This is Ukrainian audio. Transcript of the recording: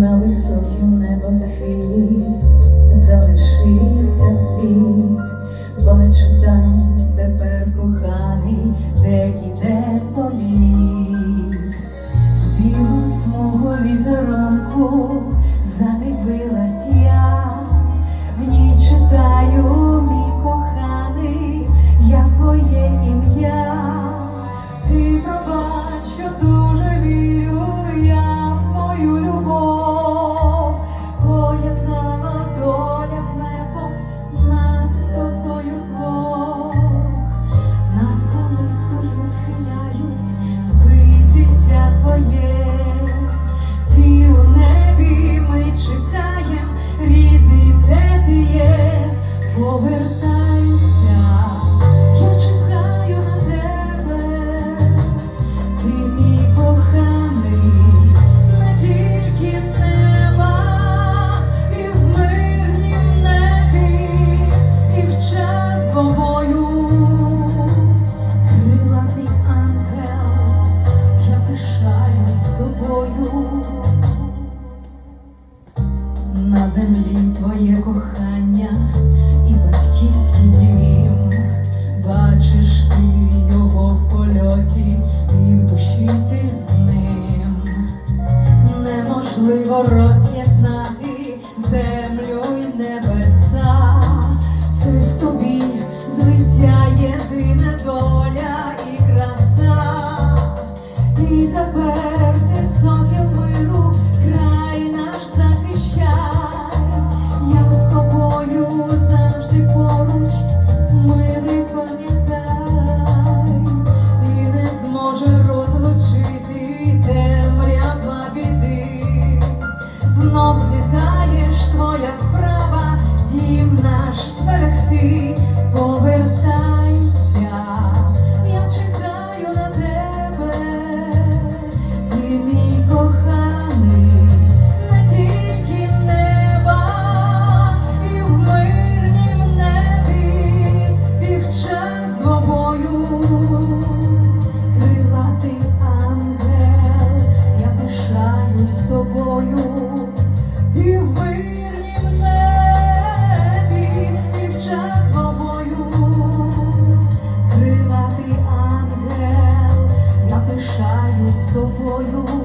на високім небосхилі залишився слід, бачу там тепер коханий, де іде політ. білу смугу візерунку задивилась. yeah. землі твоє кохання і батьківський дім, бачиш ти його в польоті, і в душі ти з ним, неможливо роз'єднати землю й небеса, це в тобі злиття єдина доля і краса, і тебе. тобою.